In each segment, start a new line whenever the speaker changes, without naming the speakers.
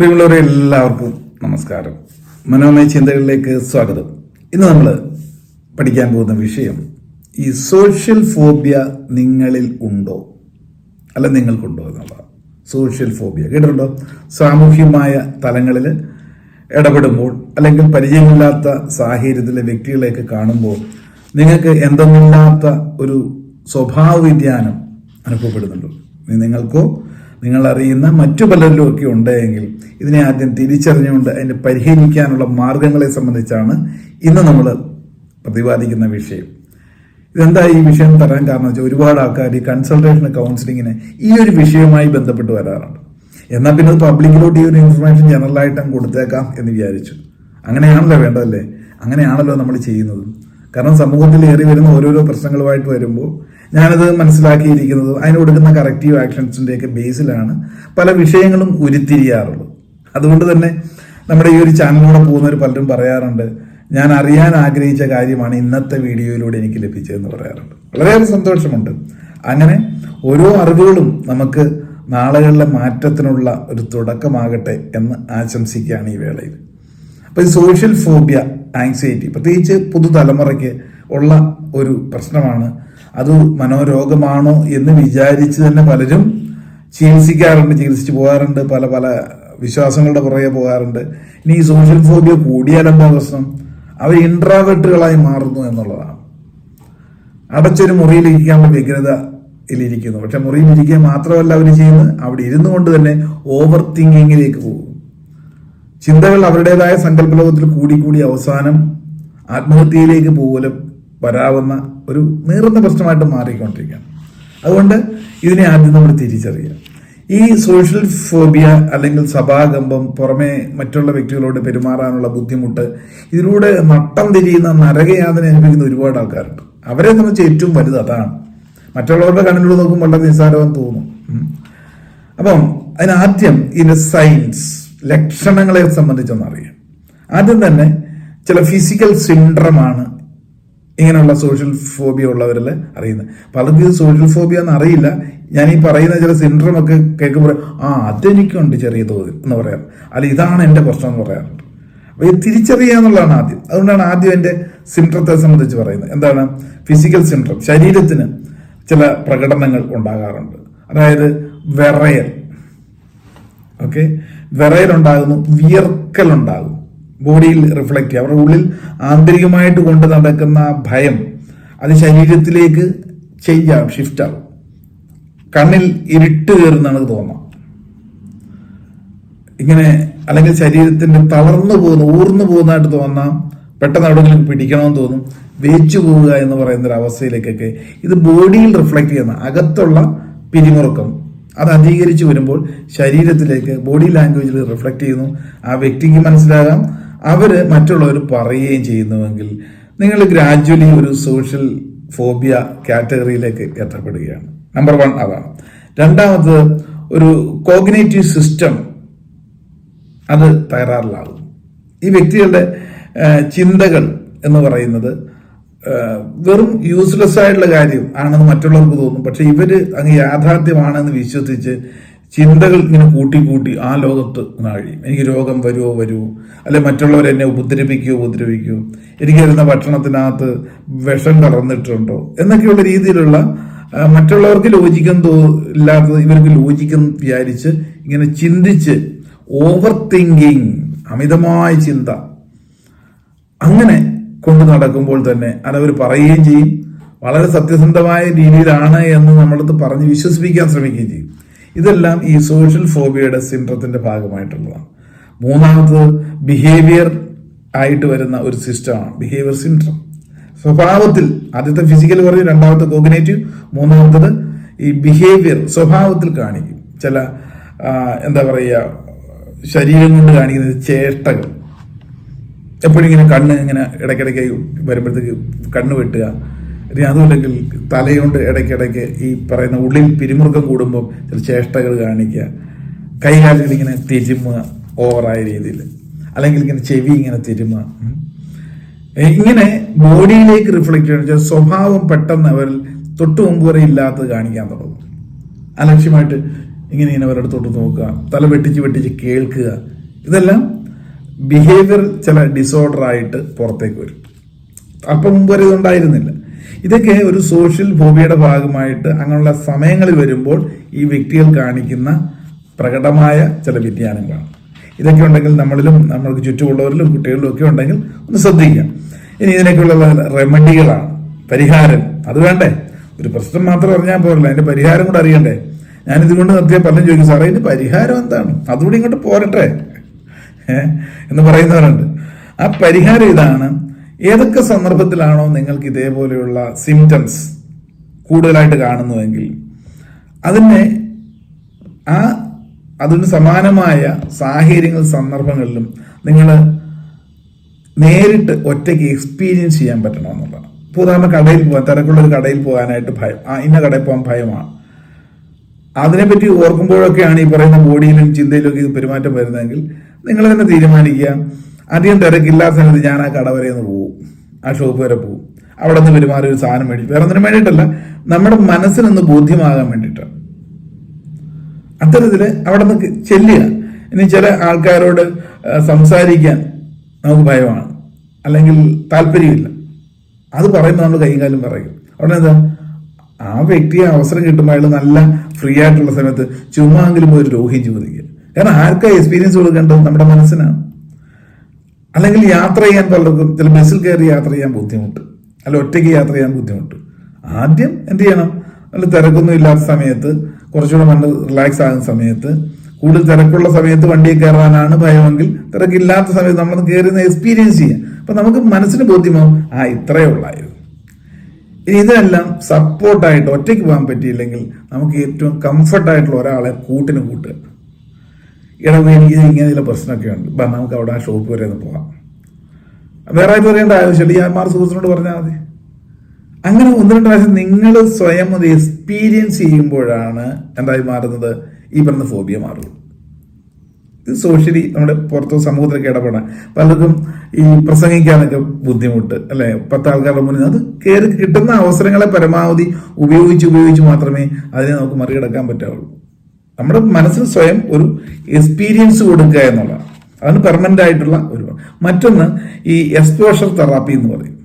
പ്രിയമുള്ളവരെ എല്ലാവർക്കും നമസ്കാരം. മനോമയ ചിന്തകളിലേക്ക് സ്വാഗതം. ഇന്ന് നമ്മൾ പഠിക്കാൻ പോകുന്ന വിഷയം ഈ സോഷ്യൽ ഫോബിയ നിങ്ങളിൽ ഉണ്ടോ? അല്ല നിങ്ങൾക്കുണ്ടോ എന്നുള്ളതാണ്. സോഷ്യൽ ഫോബിയ കേട്ടിട്ടുണ്ടോ? സാമൂഹ്യമായ തലങ്ങളിൽ ഇടപെടുമ്പോൾ അല്ലെങ്കിൽ പരിചയമില്ലാത്ത സാഹചര്യത്തിലെ വ്യക്തികളെയൊക്കെ കാണുമ്പോൾ നിങ്ങൾക്ക് എന്തെന്നില്ലാത്ത ഒരു സ്വഭാവ വ്യതിയാനം അനുഭവപ്പെടുന്നുണ്ടോ? നിങ്ങൾക്കോ നിങ്ങൾ അറിയുന്ന മറ്റു പലരിലും ഒക്കെ ഉണ്ടെങ്കിൽ ഇതിനെ ആദ്യം തിരിച്ചറിഞ്ഞുകൊണ്ട് അതിനെ പരിഹരിക്കാനുള്ള മാർഗങ്ങളെ സംബന്ധിച്ചാണ് ഇന്ന് നമ്മൾ പ്രതിപാദിക്കുന്ന വിഷയം. ഇതെന്താ ഈ വിഷയം തരാൻ കാരണം വെച്ചാൽ ഒരുപാട് ആൾക്കാർ ഈ കൺസൾട്ടേഷൻ കൗൺസിലിങ്ങിന് ഈ ഒരു വിഷയവുമായി ബന്ധപ്പെട്ട് വരാറുണ്ട്. എന്നാൽ പിന്നെ അത് പബ്ലിക്കിലോട്ട് ഈ ഒരു ഇൻഫർമേഷൻ ജനറലായിട്ട് കൊടുത്തേക്കാം എന്ന് വിചാരിച്ചു. അങ്ങനെയാണല്ലോ വേണ്ടതല്ലേ? അങ്ങനെയാണല്ലോ നമ്മൾ ചെയ്യുന്നത്. കാരണം സമൂഹത്തിൽ ഏറി വരുന്ന ഓരോരോ പ്രശ്നങ്ങളുമായിട്ട് വരുമ്പോൾ ഞാനത് മനസ്സിലാക്കിയിരിക്കുന്നത് അതിന് കൊടുക്കുന്ന കറക്റ്റീവ് ആക്ഷൻസിന്റെയൊക്കെ ബേസിലാണ് പല വിഷയങ്ങളും ഉരുത്തിരിയാറുള്ളത് അതുകൊണ്ട് തന്നെ നമ്മുടെ ഈ ഒരു ചാനലിലൂടെ പോകുന്നവർ പലരും പറയാറുണ്ട് ഞാൻ അറിയാൻ ആഗ്രഹിച്ച കാര്യമാണ് ഇന്നത്തെ വീഡിയോയിലൂടെ എനിക്ക് ലഭിച്ചതെന്ന് പറയാറുണ്ട്. വളരെയേറെ സന്തോഷമുണ്ട്. അങ്ങനെ ഓരോ അറിവുകളും നമുക്ക് നാളുകളിലെ മാറ്റത്തിനുള്ള ഒരു തുടക്കമാകട്ടെ എന്ന് ആശംസിക്കുകയാണ് ഈ വേളയിൽ. അപ്പോൾ ഈ സോഷ്യൽ ഫോബിയ ആങ്സൈറ്റി പ്രത്യേകിച്ച് പുതുതലമുറയ്ക്ക് ഉള്ള ഒരു പ്രശ്നമാണ് അത് മനോരോഗമാണോ എന്ന് വിചാരിച്ച് തന്നെ പലരും ചികിത്സിക്കാറുണ്ട് ചികിത്സിച്ച് പോകാറുണ്ട് പല പല വിശ്വാസങ്ങളുടെ പുറകെ പോകാറുണ്ട്. ഇനി ഈ സോഷ്യൽ ഫോബിയ കൂടിയാൽ എന്താ പ്രശ്നം? അവർ ഇൻട്രാവെർട്ടുകളായി മാറുന്നു എന്നുള്ളതാണ്. അടച്ചൊരു മുറിയിൽ വ്യഗ്രത ഇരിക്കുന്നു പക്ഷെ മുറിയിൽ ഇരിക്കുക മാത്രമല്ല അവർ ചെയ്യുന്നത് അവിടെ ഇരുന്നു കൊണ്ട് തന്നെ ഓവർ തിങ്കിങ്ങിലേക്ക് പോകും. ചിന്തകൾ അവരുടേതായ സങ്കല്പലോകത്തിൽ കൂടി കൂടി അവസാനം ആത്മഹത്യയിലേക്ക് പോലും വരാവുന്ന ഒരു നീറുന്ന പ്രശ്നമായിട്ട് മാറിക്കൊണ്ടിരിക്കുകയാണ്. അതുകൊണ്ട് ഇതിനെ ആദ്യം നമ്മൾ തിരിച്ചറിയുക. ഈ സോഷ്യൽ ഫോബിയ അല്ലെങ്കിൽ സഭാകമ്പം പുറമെ മറ്റുള്ള വ്യക്തികളോട് പെരുമാറാനുള്ള ബുദ്ധിമുട്ട് ഇതിലൂടെ നട്ടം തിരിയുന്ന നരകയാതന അനുഭവിക്കുന്ന ഒരുപാട് ആൾക്കാരുണ്ട്. അവരെ സംബന്ധിച്ച് ഏറ്റവും വലുത് അതാണ്. മറ്റുള്ളവരുടെ കണ്ണിലൂടെ നോക്കുമ്പോൾ വളരെ നിസ്സാരമെന്ന് തോന്നും. അപ്പം അതിനാദ്യം ഇതിന്റെ സയൻസ് ലക്ഷണങ്ങളെ സംബന്ധിച്ചൊന്നറിയാം ആദ്യം തന്നെ ചില ഫിസിക്കൽ സിൻഡ്രമാണ് ഇങ്ങനെയുള്ള സോഷ്യൽ ഫോബിയ ഉള്ളവരിൽ അറിയുന്നത്. പലർക്കും ഇത് സോഷ്യൽ ഫോബിയ എന്ന് അറിയില്ല. ഞാൻ ഈ പറയുന്ന ചില സിൻഡ്രം ഒക്കെ കേൾക്കുമ്പോൾ ആ അതെനിക്കുണ്ട് ചെറിയ തോതിൽ എന്ന് പറയാം അല്ല ഇതാണ് എന്റെ പ്രശ്നം എന്ന് പറയാറുണ്ട് അപ്പോൾ ഇത് തിരിച്ചറിയുക എന്നുള്ളതാണ് ആദ്യം. അതുകൊണ്ടാണ് ആദ്യം എന്റെ സിൻഡ്രത്തെ സംബന്ധിച്ച് പറയുന്നത്. എന്താണ്? ഫിസിക്കൽ സിൻഡ്രം ശരീരത്തിന് ചില പ്രകടനങ്ങൾ ഉണ്ടാകാറുണ്ട്. അതായത് വിറയൽ. ഓക്കെ? വിറയലുണ്ടാകുന്നു വിയർക്കലുണ്ടാകും ബോഡിയിൽ റിഫ്ലക്റ്റ് ചെയ്യുക. അവരുടെ ഉള്ളിൽ ആന്തരികമായിട്ട് കൊണ്ട് നടക്കുന്ന ഭയം അത് ശരീരത്തിലേക്ക് ചേഞ്ച് ആകും ഷിഫ്റ്റ് ആകും കണ്ണിൽ ഇരുട്ട് കയറുന്നതാണ് തോന്നാം ഇങ്ങനെ അല്ലെങ്കിൽ ശരീരത്തിന്റെ തളർന്നു പോകുന്ന ഊർന്നു പോകുന്നതായിട്ട് തോന്നാം പെട്ടെന്ന് എവിടെയെങ്കിലും പിടിക്കണമെന്ന് തോന്നും വേച്ചു പോവുക എന്ന് പറയുന്ന ഒരു അവസ്ഥയിലേക്കൊക്കെ ഇത് ബോഡിയിൽ റിഫ്ലക്റ്റ് ചെയ്യുന്ന അകത്തുള്ള പിരിമുറുക്കം. അത് അധികരിച്ചു വരുമ്പോൾ ശരീരത്തിലേക്ക് ബോഡി ലാംഗ്വേജിൽ റിഫ്ലക്റ്റ് ചെയ്യുന്നു. ആ വ്യക്തിക്ക് മനസ്സിലാകാം അവർ മറ്റുള്ളവർ പറയുകയും ചെയ്യുന്നുവെങ്കിൽ നിങ്ങൾ ഗ്രാജ്വലി ഒരു സോഷ്യൽ ഫോബിയ കാറ്റഗറിയിലേക്ക് എത്തപ്പെടുകയാണ്. നമ്പർ വൺ അതാണ്. രണ്ടാമത് ഒരു കോഗ്നേറ്റീവ് സിസ്റ്റം അത് തകരാറിലാകും. ഈ വ്യക്തികളുടെ ചിന്തകൾ എന്ന് പറയുന്നത് വെറും യൂസ്ലെസ് ആയിട്ടുള്ള കാര്യം ആണെന്ന് മറ്റുള്ളവർക്ക് തോന്നും. പക്ഷെ ഇവർ അങ്ങ് യാഥാർത്ഥ്യമാണെന്ന് വിശ്വസിച്ച് ചിന്തകൾ ഇങ്ങനെ കൂട്ടി കൂട്ടി ആ ലോകത്ത് നാഴി. എനിക്ക് രോഗം വരുമോ വരുമോ അല്ലെ മറ്റുള്ളവർ എന്നെ ഉപദ്രവിക്കുമോ ഉപദ്രവിക്കുമോ എനിക്ക് വരുന്ന ഭക്ഷണത്തിനകത്ത് വിഷം കടന്നിട്ടുണ്ടോ എന്നൊക്കെയുള്ള രീതിയിലുള്ള മറ്റുള്ളവർക്ക് ലോചിക്കാൻ തോ ഇല്ലാത്തത് ഇവർക്ക് ലോചിക്കും വിചാരിച്ച് ഇങ്ങനെ ചിന്തിച്ച് ഓവർ തിങ്കിങ് അമിതമായ ചിന്ത അങ്ങനെ കൊണ്ടു നടക്കുമ്പോൾ തന്നെ അത് അവർ പറയുകയും ചെയ്യും. വളരെ സത്യസന്ധമായ രീതിയിലാണ് എന്ന് നമ്മളടുത്ത് പറഞ്ഞ് വിശ്വസിപ്പിക്കാൻ ശ്രമിക്കുകയും ചെയ്യും. ഇതെല്ലാം ഈ സോഷ്യൽ ഫോബിയയുടെ സിൻഡ്രത്തിന്റെ ഭാഗമായിട്ടുള്ളതാണ്. മൂന്നാമത് ബിഹേവിയർ ആയിട്ട് വരുന്ന ഒരു സിസ്റ്റമാണ് ബിഹേവിയർ സിൻഡ്രം സ്വഭാവത്തിൽ ആദ്യത്തെ ഫിസിക്കൽ പറയും രണ്ടാമത്തെ കോഗ്നേറ്റീവ് മൂന്നാമത്തത് ഈ ബിഹേവിയർ സ്വഭാവത്തിൽ കാണിക്കും. ചില എന്താ പറയുക ശരീരം കൊണ്ട് കാണിക്കുന്ന ചേഷ്ടകൾ. എപ്പോഴും ഇങ്ങനെ കണ്ണ് ഇങ്ങനെ ഇടയ്ക്കിടയ്ക്ക് വരുമ്പോഴത്തേക്ക് കണ്ണ് വെട്ടുക. ഇനി അതുമല്ലെങ്കിൽ തലയുണ്ട് ഇടയ്ക്കിടയ്ക്ക് ഈ പറയുന്ന ഉള്ളിൽ പിരിമുറുക്കം കൂടുമ്പോൾ ചില ചേഷ്ടകൾ കാണിക്കുക. കൈകാലുകൾ ഇങ്ങനെ തിരുമുക ഓവറായ രീതിയിൽ. അല്ലെങ്കിൽ ഇങ്ങനെ ചെവി ഇങ്ങനെ തിരുമുക. ഇങ്ങനെ ബോഡിയിലേക്ക് റിഫ്ലക്റ്റ് ചെയ്യണം. സ്വഭാവം പെട്ടെന്ന് അവരിൽ തൊട്ട് മുമ്പ് വരെ ഇല്ലാത്തത് കാണിക്കാൻ തുടങ്ങും. അലക്ഷ്യമായിട്ട് ഇങ്ങനെ ഇങ്ങനെ അവരുടെ തൊട്ട് നോക്കുക തല വെട്ടിച്ച് വെട്ടിച്ച് കേൾക്കുക. ഇതെല്ലാം ബിഹേവിയർ ചില ഡിസോർഡർ ആയിട്ട് പുറത്തേക്ക് വരും. അപ്പം മുമ്പ് വരെ ഇതുണ്ടായിരുന്നില്ല. ഇതൊക്കെ ഒരു സോഷ്യൽ ഫോബിയയുടെ ഭാഗമായിട്ട് അങ്ങനെയുള്ള സമയങ്ങളിൽ വരുമ്പോൾ ഈ വ്യക്തികൾ കാണിക്കുന്ന പ്രകടമായ ചില വ്യതിയാനങ്ങളാണ്. ഇതൊക്കെ ഉണ്ടെങ്കിൽ നമ്മളിലും നമ്മൾക്ക് ചുറ്റുമുള്ളവരിലും കുട്ടികളിലും ഒക്കെ ഉണ്ടെങ്കിൽ ഒന്ന് ശ്രദ്ധിക്കാം ഇനി ഇതിനൊക്കെയുള്ള റെമഡികളാണ് പരിഹാരം. അത് വേണ്ടേ? ഒരു പ്രശ്നം മാത്രം അറിഞ്ഞാൽ പോരല്ല. അതിന്റെ പരിഹാരം കൂടെ അറിയണ്ടേ? ഞാൻ ഇതുകൊണ്ട് നിർത്തിയാൽ പറഞ്ഞു ചോദിക്കും സാറേ ഇതിന്റെ പരിഹാരം എന്താണ്? അതുകൂടി ഇങ്ങോട്ട് പോരട്ടെ? എന്ന് പറയുന്നവരുണ്ട്. ആ പരിഹാരം ഇതാണ്. ഏതൊക്കെ സന്ദർഭത്തിലാണോ നിങ്ങൾക്ക് ഇതേപോലെയുള്ള സിംറ്റംസ് കൂടുതലായിട്ട് കാണുന്നുവെങ്കിൽ അതിനെ ആ അതിന് സമാനമായ സാഹചര്യങ്ങൾ സന്ദർഭങ്ങളിലും നിങ്ങൾ നേരിട്ട് ഒറ്റയ്ക്ക് എക്സ്പീരിയൻസ് ചെയ്യാൻ പറ്റണമെന്നുള്ളതാണ്. ഇപ്പോൾ ഉദാഹരണം കടയിൽ പോകാൻ തിരക്കുള്ള ഒരു കടയിൽ പോകാനായിട്ട് ഭയം ആ ഇന്ന കടയിൽ പോകാൻ ഭയമാണ്. അതിനെപ്പറ്റി ഓർക്കുമ്പോഴൊക്കെയാണ് ഈ പറയുന്ന ബോഡിയിലും ചിന്തയിലും ഒക്കെ ഇത് പെരുമാറ്റം വരുന്നതെങ്കിൽ നിങ്ങൾ തന്നെ തീരുമാനിക്കുക. അധികം തിരക്കില്ലാത്ത സമയത്ത് ഞാൻ ആ കട വരെ ഒന്ന് പോകും ആ ഷോപ്പ് വരെ പോകും അവിടെ നിന്ന് പെരുമാറി ഒരു സാധനം മേടിക്കും വേറെ ഒന്നിനും വേണ്ടിയിട്ടല്ല നമ്മുടെ മനസ്സിനൊന്ന് ബോധ്യമാകാൻ വേണ്ടിയിട്ടാണ് അത്തരത്തിൽ അവിടെ നിന്ന് ചെല്ലുക. ഇനി ചില ആൾക്കാരോട് സംസാരിക്കാൻ നമുക്ക് ഭയമാണ്. അല്ലെങ്കിൽ താല്പര്യമില്ല. അത് പറയുമ്പോൾ നമ്മൾ കൈകാലും പറയും അവിടെ എന്താ? ആ വ്യക്തിയെ അവസരം കിട്ടുമ്പോൾ അയാൾ നല്ല ഫ്രീ ആയിട്ടുള്ള സമയത്ത് ചുമ്മാങ്കിലും ഒരു രോഹി ചോദിക്കുക. കാരണം ആർക്കാ എക്സ്പീരിയൻസ് കൊടുക്കേണ്ടത്? നമ്മുടെ മനസ്സിനാണ്. അല്ലെങ്കിൽ യാത്ര ചെയ്യാൻ പലർക്കും ചില ബസ്സിൽ കയറി യാത്ര ചെയ്യാൻ ബുദ്ധിമുട്ട്. അല്ല ഒറ്റയ്ക്ക് യാത്ര ചെയ്യാൻ ബുദ്ധിമുട്ട്. ആദ്യം എന്ത് ചെയ്യണം? നല്ല തിരക്കൊന്നും ഇല്ലാത്ത സമയത്ത് കുറച്ചുകൂടെ മണ്ണ് റിലാക്സ് ആകുന്ന സമയത്ത് കൂടുതൽ തിരക്കുള്ള സമയത്ത് വണ്ടിയിൽ കയറാനാണ് ഭയമെങ്കിൽ തിരക്കില്ലാത്ത സമയത്ത് നമ്മൾ കയറി എക്സ്പീരിയൻസ് ചെയ്യാം. അപ്പം നമുക്ക് മനസ്സിന് ബോധ്യമാവും ആ ഇത്രയേ ഉള്ളായിരുന്നു. ഇതെല്ലാം സപ്പോർട്ടായിട്ട് ഒറ്റയ്ക്ക് പോകാൻ പറ്റിയില്ലെങ്കിൽ നമുക്ക് ഏറ്റവും കംഫർട്ടായിട്ടുള്ള ഒരാളെ കൂട്ടിന് കൂട്ടുക. എടാ എനിക്ക് ഇങ്ങനെ ചില പ്രശ്നമൊക്കെ ഉണ്ട് ബാ നമുക്ക് അവിടെ ആ ഷോപ്പ് വരെ ഒന്ന് പോകാം വേറെ ആയിട്ട് പറയേണ്ട ആവശ്യമില്ല. ഈ ആത്മാർ സുഹൃത്തിനോട് പറഞ്ഞാൽ മതി. അങ്ങനെ ഒന്ന് രണ്ട് പ്രാവശ്യം നിങ്ങൾ സ്വയം അത് എക്സ്പീരിയൻസ് ചെയ്യുമ്പോഴാണ് എന്തായി മാറുന്നത്? ഈ പറഞ്ഞ ഫോബിയ മാറുള്ളൂ ഇത് സോഷ്യലി നമ്മുടെ പുറത്ത് സമൂഹത്തിലൊക്കെ ഇടപെടാൻ. പലർക്കും ഈ പ്രസംഗിക്കാനൊക്കെ ബുദ്ധിമുട്ട് അല്ലെ? പത്ത് ആൾക്കാരുടെ മുന്നിൽ അത് കയറി കിട്ടുന്ന അവസരങ്ങളെ പരമാവധി ഉപയോഗിച്ച് ഉപയോഗിച്ച് മാത്രമേ അതിനെ നമുക്ക് മറികടക്കാൻ പറ്റാവുള്ളൂ നമ്മുടെ മനസ്സിന് സ്വയം ഒരു എക്സ്പീരിയൻസ് കൊടുക്കുക എന്നുള്ളതാണ്. അതാണ് പെർമനന്റ് ആയിട്ടുള്ള ഒരു മറ്റൊന്ന് ഈ എക്സ്പോഷർ തെറാപ്പി എന്ന് പറയും.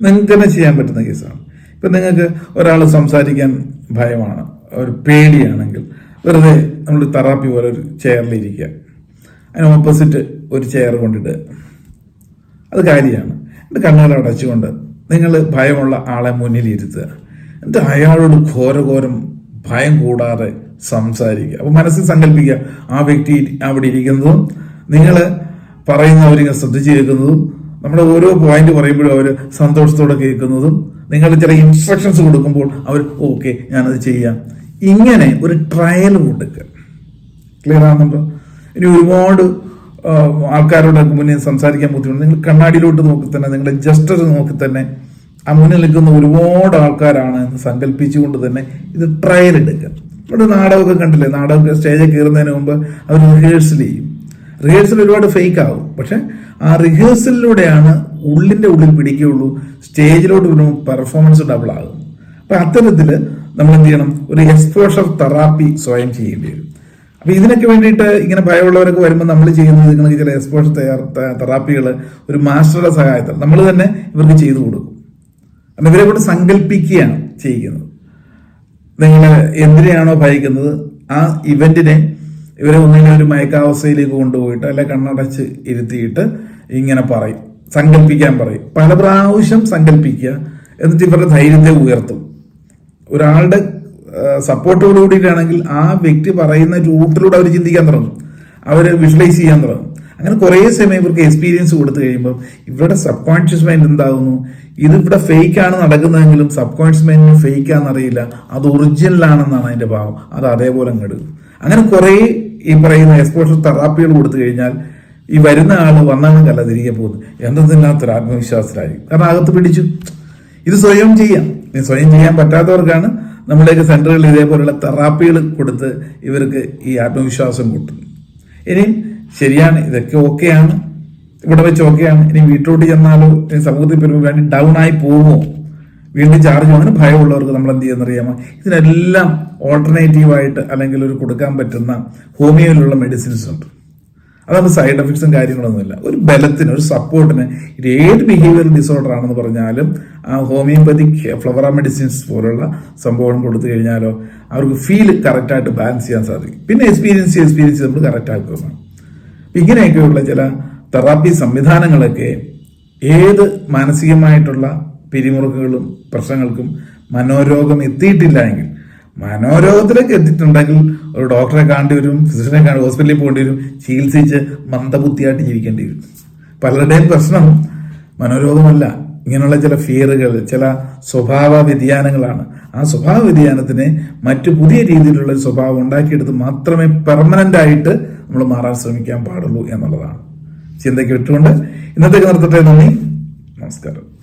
നിങ്ങൾക്ക് തന്നെ ചെയ്യാൻ പറ്റുന്ന കേസാണ്. ഇപ്പം നിങ്ങൾക്ക് ഒരാൾ സംസാരിക്കാൻ ഭയമാണ് ഒരു പേടിയാണെങ്കിൽ വെറുതെ നമ്മൾ തെറാപ്പി പോലെ ഒരു ചെയറിലിരിക്കുക അതിന് ഓപ്പോസിറ്റ് ഒരു ചെയർ കൊണ്ടിട്ട്. അത് കാര്യമാണ്. എന്റെ കണ്ണുകൾ അടച്ചുകൊണ്ട് നിങ്ങൾ ഭയമുള്ള ആളെ മുന്നിൽ ഇരുത്തുക എന്നിട്ട് അയാളോട് ഘോരഘോരം ഭയം കൂടാതെ സംസാരിക്കുക. അപ്പൊ മനസ്സിൽ സങ്കല്പിക്കുക. ആ വ്യക്തി അവിടെ ഇരിക്കുന്നതും നിങ്ങൾ പറയുന്ന അവരിങ്ങനെ ശ്രദ്ധിച്ച് കേൾക്കുന്നതും നമ്മുടെ ഓരോ പോയിന്റ് പറയുമ്പോഴും അവർ സന്തോഷത്തോടെ കേൾക്കുന്നതും നിങ്ങൾ ചില ഇൻസ്ട്രക്ഷൻസ് കൊടുക്കുമ്പോൾ അവർ ഓക്കെ ഞാനത് ചെയ്യാം. ഇങ്ങനെ ഒരു ട്രയൽ കൊടുക്കുക ക്ലിയർ ആകുന്നുണ്ടോ ഇനി ഒരുപാട് ആ, ആൾക്കാരോടൊക്കെ മുന്നിൽ സംസാരിക്കാൻ ബുദ്ധിമുട്ട്. നിങ്ങൾ കണ്ണാടിയിലോട്ട് നോക്കി തന്നെ നിങ്ങളുടെ ജസ്റ്റർ നോക്കി തന്നെ ആ മുന്നിൽ നിൽക്കുന്ന ഒരുപാട് ആൾക്കാരാണ് എന്ന് സങ്കല്പിച്ചുകൊണ്ട് തന്നെ ഇത് ട്രയൽ എടുക്കുക. ഇവിടെ നാടകമൊക്കെ കണ്ടില്ലേ? നാടകമൊക്കെ സ്റ്റേജിൽ കയറുന്നതിന് മുമ്പ് അവർ റിഹേഴ്സൽ ചെയ്യും. റിഹേഴ്സൽ ഒരുപാട് ഫേക്ക് ആവും. പക്ഷെ ആ റിഹേഴ്സലിലൂടെയാണ് ഉള്ളിന്റെ ഉള്ളിൽ പിടിക്കുകയുള്ളൂ. സ്റ്റേജിലോട്ട് വരുമ്പോൾ പെർഫോമൻസ് ഡബിൾ ആകും. അപ്പം അത്തരത്തിൽ നമ്മൾ എന്ത് ചെയ്യണം? ഒരു എക്സ്പോഷർ തെറാപ്പി സ്വയം ചെയ്യേണ്ടി വരും. അപ്പോൾ ഇതിനൊക്കെ വേണ്ടിയിട്ട് ഇങ്ങനെ ഭയമുള്ളവരൊക്കെ വരുമ്പോൾ നമ്മൾ ചെയ്യുന്നത് നിങ്ങൾക്ക് ചില എക്സ്പോഷർ തെറാപ്പികൾ ഒരു മാസ്റ്ററുടെ സഹായത്തിൽ നമ്മൾ തന്നെ ഇവർക്ക് ചെയ്തു കൊടുക്കും. കാരണം ഇവരെ കൊണ്ട് സങ്കല്പിക്കുകയാണ് ചെയ്യുന്നത്. നിങ്ങൾ എന്തിനെയാണോ ഭയക്കുന്നത്? ആ ഇവന്റിനെ ഇവരെ ഒന്നിനെ ഒരു മയക്കാവസ്ഥയിലേക്ക് കൊണ്ടുപോയിട്ട് അല്ലെ കണ്ണടച്ച് ഇരുത്തിയിട്ട് ഇങ്ങനെ പറയും. സങ്കല്പിക്കാൻ പറയും. പല പ്രാവശ്യം സങ്കല്പിക്കുക. എന്നിട്ട് ഇവരുടെ ധൈര്യത്തെ ഉയർത്തും. ഒരാളുടെ സപ്പോർട്ടോട് കൂടിയിട്ടാണെങ്കിൽ ആ വ്യക്തി പറയുന്ന റൂട്ടിലൂടെ അവർ ചിന്തിക്കാൻ തുടങ്ങും. അവർ വിഷ്വലൈസ് ചെയ്യാൻ തുടങ്ങും. അങ്ങനെ കുറേ സമയം ഇവർക്ക് എക്സ്പീരിയൻസ് കൊടുത്തു കഴിയുമ്പോൾ ഇവരുടെ സബ് കോൺഷ്യസ് മൈൻഡ് എന്താകുന്നു ഇത് ഇവിടെ ഫേക്ക് ആണ് നടക്കുന്നതെങ്കിലും സബ് കോൺഷ്യസ് മൈൻഡിന് ഫേക്ക് ആണെന്നറിയില്ല അത് ഒറിജിനൽ ആണെന്നാണ് അതിന്റെ ഭാവം. അത് അതേപോലെ അങ്ങോട്ട് അങ്ങനെ കുറേ ഈ പറയുന്ന എക്സ്പോഷർ തെറാപ്പികൾ കൊടുത്തു കഴിഞ്ഞാൽ ഈ വരുന്ന ആൾ വന്നാണെന്നല്ല തിരികെ പോകുന്നത്. എന്തെന്നില്ലാത്തൊരു ആത്മവിശ്വാസത്തിലായിരിക്കും. കാരണം അകത്ത് പിടിച്ചു ഇത് സ്വയം ചെയ്യാം. സ്വയം ചെയ്യാൻ പറ്റാത്തവർക്കാണ് നമ്മുടെയൊക്കെ സെന്ററുകളിൽ ഇതേപോലെയുള്ള തെറാപ്പികൾ കൊടുത്ത് ഇവർക്ക് ഈ ആത്മവിശ്വാസം കൂട്ടുന്നത്. ഇനിയും ശരിയാണ് ഇതൊക്കെ ഓക്കെയാണ്. ഇവിടെ വെച്ച് ഓക്കെയാണ്. ഇനി വീട്ടിലോട്ട് ചെന്നാലോ ഇനി സമൂഹത്തിൽ വേണ്ടി ഡൗൺ ആയി പോകുമോ? വീണ്ടും ചാർജ് വന്നിട്ട് ഭയമുള്ളവർക്ക് നമ്മൾ എന്ത് ചെയ്യുന്നറിയാമോ ഇതിനെല്ലാം ഓൾട്ടർനേറ്റീവായിട്ട് അല്ലെങ്കിൽ ഒരു കൊടുക്കാൻ പറ്റുന്ന ഹോമിയോയിലുള്ള മെഡിസിൻസ് ഉണ്ട്. അതാണ് സൈഡ് എഫക്ട്സും കാര്യങ്ങളൊന്നുമില്ല. ഒരു ബലത്തിന് ഒരു സപ്പോർട്ടിന് ഇത് ഏത് ബിഹേവിയർ ഡിസോർഡർ ആണെന്ന് പറഞ്ഞാലും ആ ഹോമിയോപ്പതിക് ഫ്ലവറ മെഡിസിൻസ് പോലുള്ള സംഭവം കൊടുത്തു കഴിഞ്ഞാലോ അവർക്ക് ഫീൽ കറക്റ്റായിട്ട് ബാലൻസ് ചെയ്യാൻ സാധിക്കും. പിന്നെ എക്സ്പീരിയൻസ് എക്സ്പീരിയൻസ് നമ്മൾ കറക്റ്റ് ആക്കുന്നതാണ് ഇങ്ങനെയൊക്കെയുള്ള ചില തെറാപ്പി സംവിധാനങ്ങളൊക്കെ ഏത് മാനസികമായിട്ടുള്ള പിരിമുറുക്കുകളും പ്രശ്നങ്ങൾക്കും മനോരോഗം എത്തിയിട്ടില്ല എങ്കിൽ മനോരോഗത്തിലേക്ക് എത്തിയിട്ടുണ്ടെങ്കിൽ ഒരു ഡോക്ടറെ കാണേണ്ടി വരും ഫിസിഷ്യനെ കാണി ഹോസ്പിറ്റലിൽ പോകേണ്ടി വരും ചികിത്സിച്ച് മന്ദബുദ്ധിയായിട്ട് ജീവിക്കേണ്ടി വരും. പലരുടെയും പ്രശ്നം മനോരോഗമല്ല. ഇങ്ങനെയുള്ള ചില ഫിയറുകൾ ചില സ്വഭാവ വ്യതിയാനങ്ങളാണ്. ആ സ്വഭാവ വ്യതിയാനത്തിന് മറ്റു പുതിയ രീതിയിലുള്ള സ്വഭാവം ഉണ്ടാക്കിയെടുത്ത് മാത്രമേ പെർമനന്റ് ആയിട്ട് നമ്മൾ മാറാൻ ശ്രമിക്കാൻ പാടുള്ളൂ എന്നുള്ളതാണ്. ചിന്തയ്ക്ക് വിട്ടുകൊണ്ട് ഇന്നത്തേക്ക് നിർത്തട്ടെ നന്ദി. നമസ്കാരം.